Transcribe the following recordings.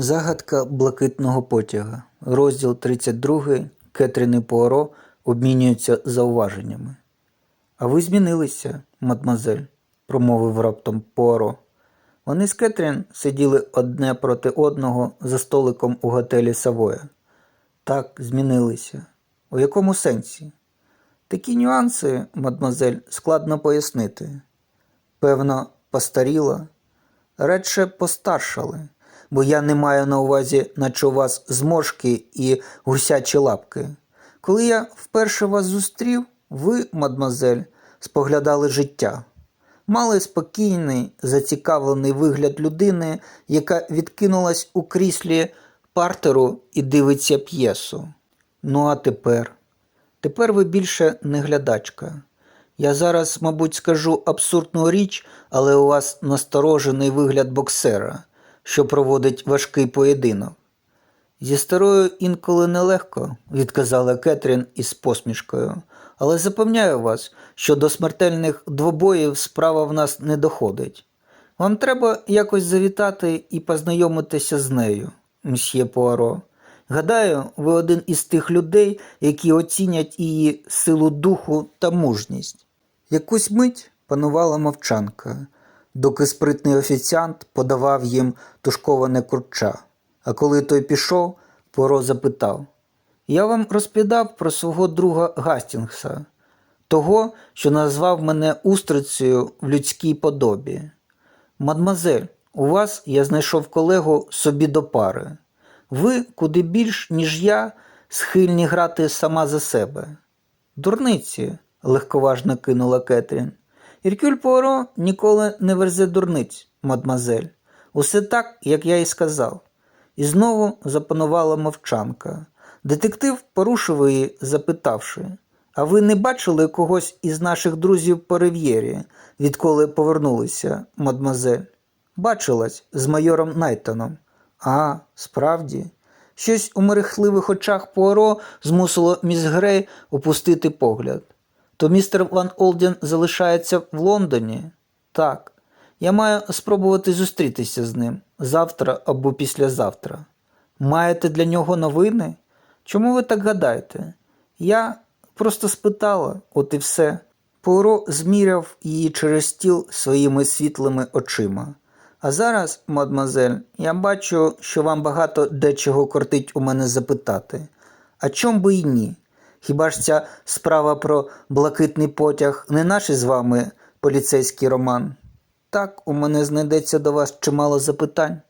Загадка блакитного потяга. Розділ 32. Кетрін і Пуаро обмінюються зауваженнями. А ви змінилися, мадмазель, промовив раптом Пуаро. Вони з Кетрін сиділи одне проти одного за столиком у готелі Савоя. Так, змінилися. У якому сенсі? Такі нюанси, мадмазель, складно пояснити. Певно, постаріла, радше постаршали, бо я не маю на увазі, наче у вас зморшки і гусячі лапки. Коли я вперше вас зустрів, ви, мадмазель, споглядали життя. Мали спокійний, зацікавлений вигляд людини, яка відкинулась у кріслі партеру і дивиться п'єсу. Ну а тепер? Тепер ви більше не глядачка. Я зараз, мабуть, скажу абсурдну річ, але у вас насторожений вигляд боксера, що проводить важкий поєдинок. Зі старою інколи нелегко, відказала Кетрін із посмішкою, але запевняю вас, що до смертельних двобоїв справа в нас не доходить. Вам треба якось завітати і познайомитися з нею, мсьє Пуаро. Гадаю, ви один із тих людей, які оцінять її силу духу та мужність. Якусь мить панувала мовчанка, доки спритний офіціант подавав їм тушковане курча. А коли той пішов, Поро запитав: Я вам розповідав про свого друга Гастінгса, того, що назвав мене устрицею в людській подобі. Мадмазель, у вас я знайшов колегу собі до пари. Ви куди більш, ніж я, схильні грати сама за себе. Дурниці, легковажно кинула Кетрін. Іркюль Пуаро ніколи не верзе дурниць, мадмазель. Усе так, як я і сказав. І знову запанувала мовчанка. Детектив порушив її, запитавши: А ви не бачили когось із наших друзів по рив'єрі, відколи повернулися, мадмазель? Бачилась з майором Найтоном. А, справді. Щось у мерехтливих очах Пуаро змусило міс Грей опустити погляд. То містер Ван Олден залишається в Лондоні? Так. Я маю спробувати зустрітися з ним завтра або післязавтра. Маєте для нього новини? Чому ви так гадаєте? Я просто спитала, от і все. Пуаро зміряв її через стіл своїми світлими очима. А зараз, мадмазель, я бачу, що вам багато дечого кортить у мене запитати. А чом би й ні? Хіба ж ця справа про блакитний потяг не наш із вами поліцейський роман? Так, у мене знайдеться до вас чимало запитань.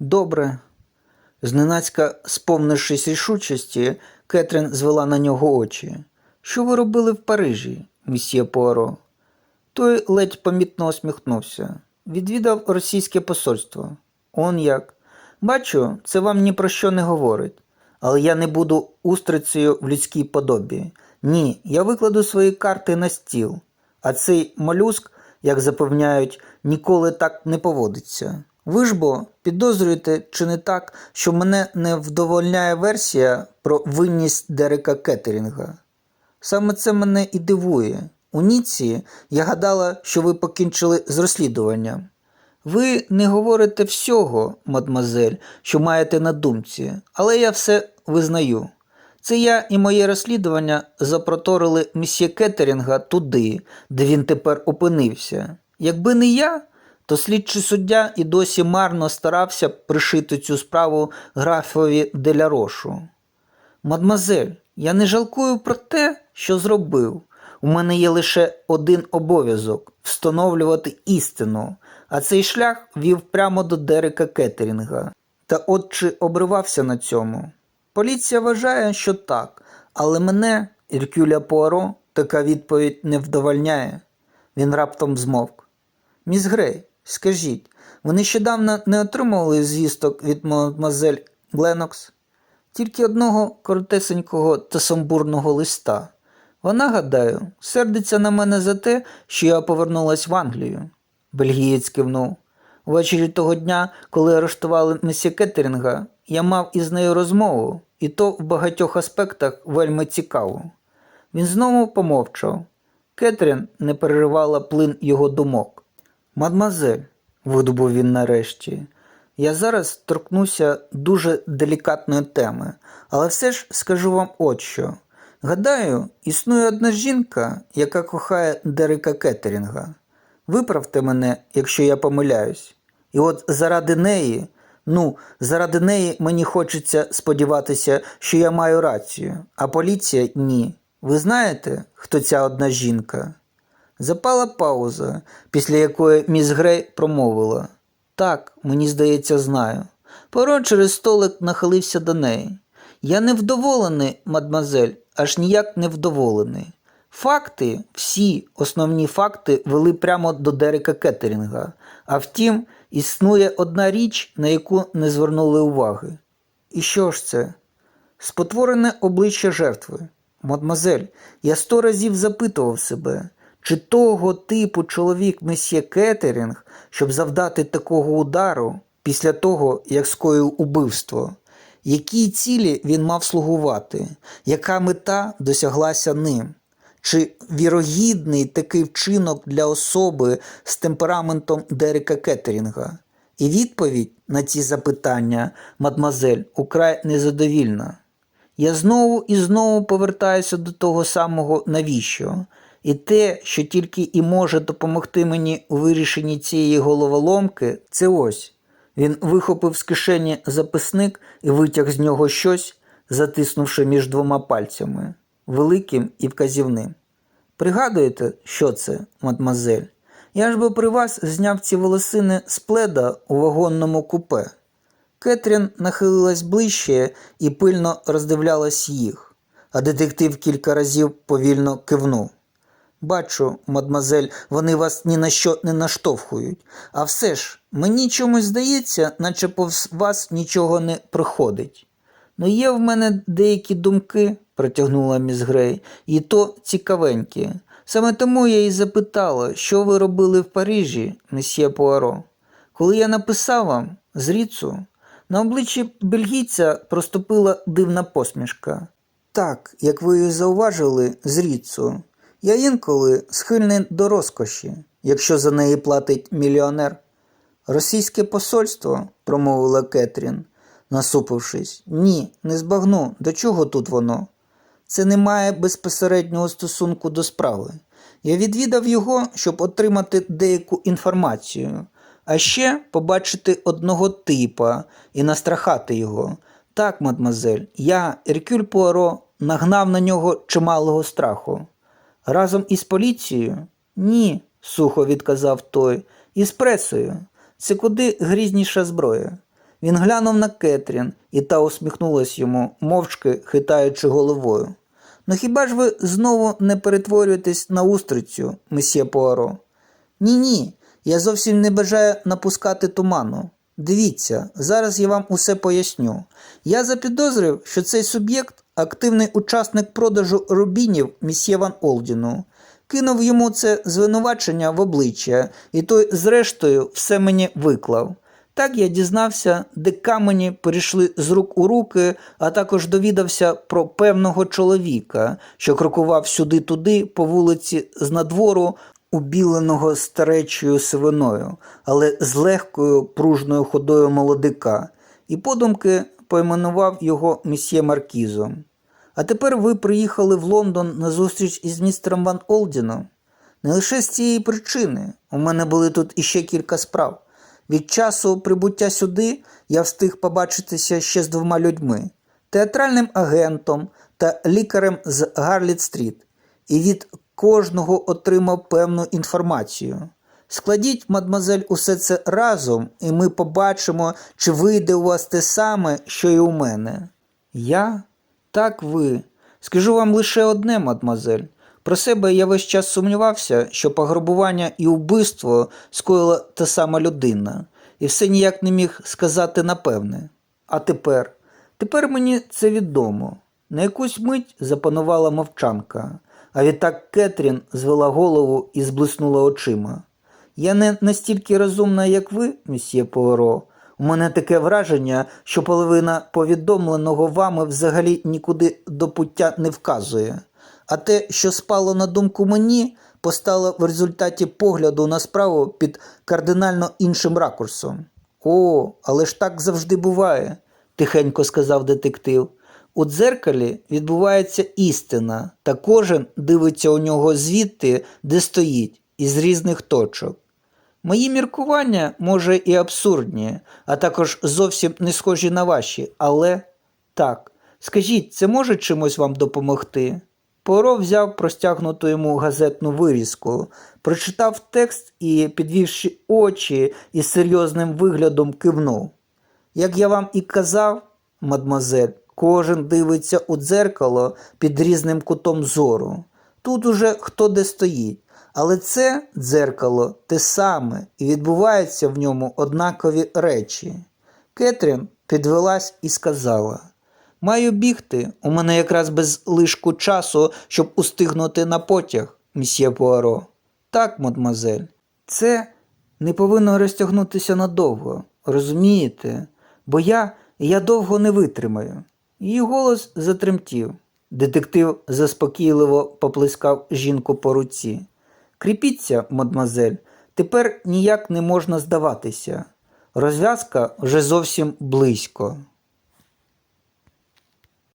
Добре. Зненацька, сповнившись рішучості, Кетрін звела на нього очі. Що ви робили в Парижі, місьє Пуаро? Той ледь помітно усміхнувся. Відвідав російське посольство. Он як. Бачу, це вам ні про що не говорить. Але я не буду устрицею в людській подобі. Ні, я викладу свої карти на стіл. А цей молюск, як запевняють, ніколи так не поводиться. Ви ж бо підозрюєте, чи не так, що мене не вдовольняє версія про винність Дерека Кеттерінга. Саме це мене і дивує. У Ніці я гадала, що ви покінчили з розслідуванням. Ви не говорите всього, мадмазель, що маєте на думці, але я все визнаю. Це я і моє розслідування запроторили місьє Кеттерінга туди, де він тепер опинився. Якби не я, то слідчий суддя і досі марно старався пришити цю справу графові Делярошу. Мадмазель, я не жалкую про те, що зробив. У мене є лише один обов'язок встановлювати істину, а цей шлях вів прямо до Дерека Кеттерінга. Та от чи обривався на цьому? Поліція вважає, що так, але мене, Іркюля Пуаро, така відповідь не вдовольняє. Він раптом змовк. Міс Грей, скажіть, ви нещодавно не отримували звісток від мадемуазель Гленокс? Тільки одного коротесенького та сумбурного листа. Вона, гадаю, сердиться на мене за те, що я повернулась в Англію. Бельгієць кивнув. Ввечері того дня, коли арештували месьє Кеттерінга, я мав із нею розмову, і то в багатьох аспектах вельми цікаво. Він знову помовчав. Кетрін не переривала плин його думок. Мадмазель, видобув він нарешті, Я зараз торкнуся дуже делікатної теми, але все ж скажу вам от що. Гадаю, існує одна жінка, яка кохає Дерека Кеттерінга. Виправте мене, якщо я помиляюсь. І от заради неї, ну, заради неї мені хочеться сподіватися, що я маю рацію, а поліція ні. Ви знаєте, хто ця одна жінка? Запала пауза, після якої міс Грей промовила. Так, мені здається, знаю. Поро через столик нахилився до неї. Я невдоволений, мадмазель, аж ніяк невдоволений. Факти, всі основні факти вели прямо до Дерека Кеттерінга. А втім, існує одна річ, на яку не звернули уваги. І що ж це? Спотворене обличчя жертви. Мадмазель, я сто разів запитував себе, чи того типу чоловік месьє Кеттерінг, щоб завдати такого удару після того, як скоїв убивство, якій цілі він мав слугувати, яка мета досяглася ним? Чи вірогідний такий вчинок для особи з темпераментом Дерека Кеттерінга? І відповідь на ці запитання, мадмазель, украй незадовільна. Я знову і знову повертаюся до того самого навіщо. І те, що тільки і може допомогти мені у вирішенні цієї головоломки, це ось. Він вихопив з кишені записник і витяг з нього щось, затиснувши між двома пальцями, великим і вказівним. Пригадуєте, що це, мадмазель? Я ж би при вас зняв ці волосини з пледа у вагонному купе. Кетрін нахилилась ближче і пильно роздивлялась їх, а детектив кілька разів повільно кивнув. Бачу, мадмазель, вони вас ні на що не наштовхують. А все ж, мені чомусь здається, наче повз вас нічого не приходить. Ну, є в мене деякі думки, протягнула міс Грей, і то цікавенькі. Саме тому я і запитала, що ви робили в Парижі, месьє Пуаро. Коли я написав вам з Ріцу, на обличчі бельгійця проступила дивна посмішка. Так, як ви і зауважили, з Ріцу. Я інколи схильний до розкоші, якщо за неї платить мільйонер. Російське посольство, промовила Кетрін, насупившись. Ні, не збагну. До чого тут воно? Це не має безпосереднього стосунку до справи. Я відвідав його, щоб отримати деяку інформацію, а ще побачити одного типа і настрахати його. Так, мадмазель, я, Еркюль Пуаро, нагнав на нього чималого страху. Разом із поліцією? Ні, сухо відказав той. Із пресою. Це куди грізніша зброя. Він глянув на Кетрін, і та усміхнулась йому, мовчки хитаючи головою. Ну хіба ж ви знову не перетворюєтесь на устрицю, месьє Пуаро? Ні, ні, я зовсім не бажаю напускати туману. Дивіться, зараз я вам усе поясню. Я запідозрив, що цей суб'єкт активний учасник продажу рубінів місьє Ван Олдіну. Кинув йому це звинувачення в обличчя, і той, зрештою, все мені виклав. Так я дізнався, де камені перейшли з рук у руки, а також довідався про певного чоловіка, що крокував сюди-туди по вулиці з надвору, убіленого старечою сивиною, але з легкою пружною ходою молодика, і подумки поіменував його месьє Маркізом. А тепер ви приїхали в Лондон на зустріч із містером Ван Олдіном. Не лише з цієї причини. У мене були тут іще кілька справ. Від часу прибуття сюди я встиг побачитися ще з двома людьми: театральним агентом та лікарем з Гарліт-стріт, і від кожного отримав певну інформацію. Складіть, мадмазель, усе це разом, і ми побачимо, чи вийде у вас те саме, що і у мене. Я? Так ви. Скажу вам лише одне, мадмазель. Про себе я весь час сумнівався, що пограбування і вбивство скоїла та сама людина, і все ніяк не міг сказати напевне. А тепер? Тепер мені це відомо. На якусь мить запанувала мовчанка, а відтак Кетрін звела голову і зблиснула очима. Я не настільки розумна, як ви, місьє Пуаро. У мене таке враження, що половина повідомленого вами взагалі нікуди до пуття не вказує. А те, що спало на думку мені, постало в результаті погляду на справу під кардинально іншим ракурсом. О, але ж так завжди буває, тихенько сказав детектив. У дзеркалі відбувається істина, та кожен дивиться у нього звідти, де стоїть, із різних точок. Мої міркування, може, і абсурдні, а також зовсім не схожі на ваші, але так, скажіть, це може чимось вам допомогти? Поро взяв простягнуту йому газетну вирізку, прочитав текст і, підвівши очі із серйозним виглядом, кивнув. Як я вам і казав, мадмазель, кожен дивиться у дзеркало під різним кутом зору. Тут уже хто де стоїть. Але це дзеркало те саме і відбуваються в ньому однакові речі. Кетрін підвелась і сказала: Маю бігти, у мене якраз без лишку часу, щоб устигнути на потяг, мсьє Пуаро. Так, мадмазель, це не повинно розтягнутися надовго, розумієте? Бо я, я довго не витримаю. Її голос затремтів. Детектив заспокійливо поплескав жінку по руці. Кріпіться, мадмазель, тепер ніяк не можна здаватися. Розв'язка вже зовсім близько.